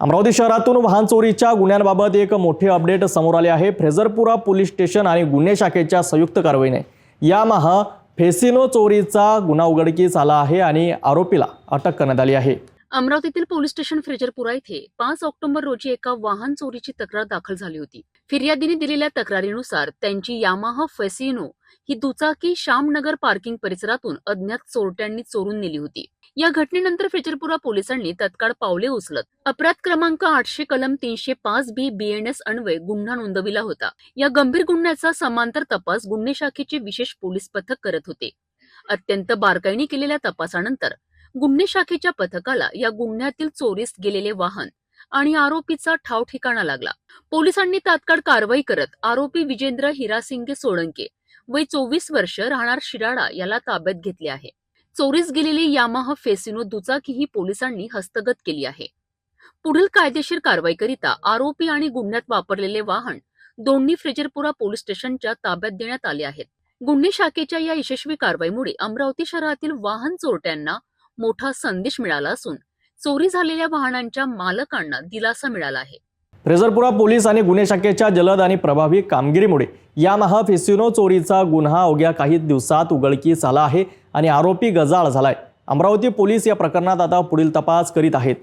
अमरावती शहरातून वाहन चोरीच्या गुन्ह्यांबाबत एक मोठे अपडेट समोर आले आहे. फ्रेझरपुरा पोलीस स्टेशन आणि गुन्हे शाखेच्या संयुक्त कारवाईने यामाहा फेसिनो चोरीचा गुन्हा उघडकीस आला आहे आणि आरोपीला अटक करण्यात आली आहे. अमरावतीतील पोलीस स्टेशन फ्रेजरपुरा येथे पाच ऑक्टोबर रोजी एका वाहन चोरीची तक्रार दाखल झाली होती. फिर्यादीने दिलेल्या तक्रारीनुसार त्यांची यामाहा फेसिनो ही दुचाकी श्यामनगर पार्किंग परिसरातून अज्ञात चोरट्यांनी चोरून नेली होती. या घटनेनंतर फिजरपुरा पोलिसांनी तत्काळ पावले उचलत अपराध क्रमांक आठशे कलम तीनशे पाच बी बीएनएस अन्वये गुन्हा नोंदविला होता. या गंभीर गुन्ह्याचा समांतर तपास गुन्हे शाखेचे विशेष पोलीस पथक करत होते. अत्यंत बारकाईने केलेल्या तपासानंतर गुन्हे शाखेच्या पथकाला या गुन्ह्यातील चोरीस गेलेले वाहन आणि आरोपीचा ठाव ठिकाणा लागला. पोलिसांनी तात्काळ कारवाई करत आरोपी विजेंद्र हिरासिंगे सोळंके वय चोवीस वर्ष राहणार शिराडा याला ताब्यात घेतले आहे. चोरीस गेलेली यामाहा फेसिनो दुचाकी ही पोलिसांनी हस्तगत केली आहे. पुढील कायदेशीर कारवाईकरिता आरोपी आणि गुन्ह्यात वापरलेले वाहन दोन्ही फ्रेजरपुरा पोलीस स्टेशनच्या ताब्यात देण्यात आले आहेत. गुन्हे शाखेच्या या यशस्वी कारवाईमुळे अमरावती शहरातील वाहन चोरट्यांना मोठा संदेश मिळाला असून चोरी झालेल्या वाहनांच्या मालकांना दिलासा मिळाला आहे. रेझरपुरा पोलीस आणि गुन्हे शाखेच्या जलद आणि प्रभावी कामगिरीमुळे यामाहा फिसिनो चोरीचा गुन्हा अवघ्या काही दिवसात उघडकीस आला आहे आणि आरोपी गजाळ झालाय. अमरावती पोलीस या प्रकरणात आता पुढील तपास करीत आहेत.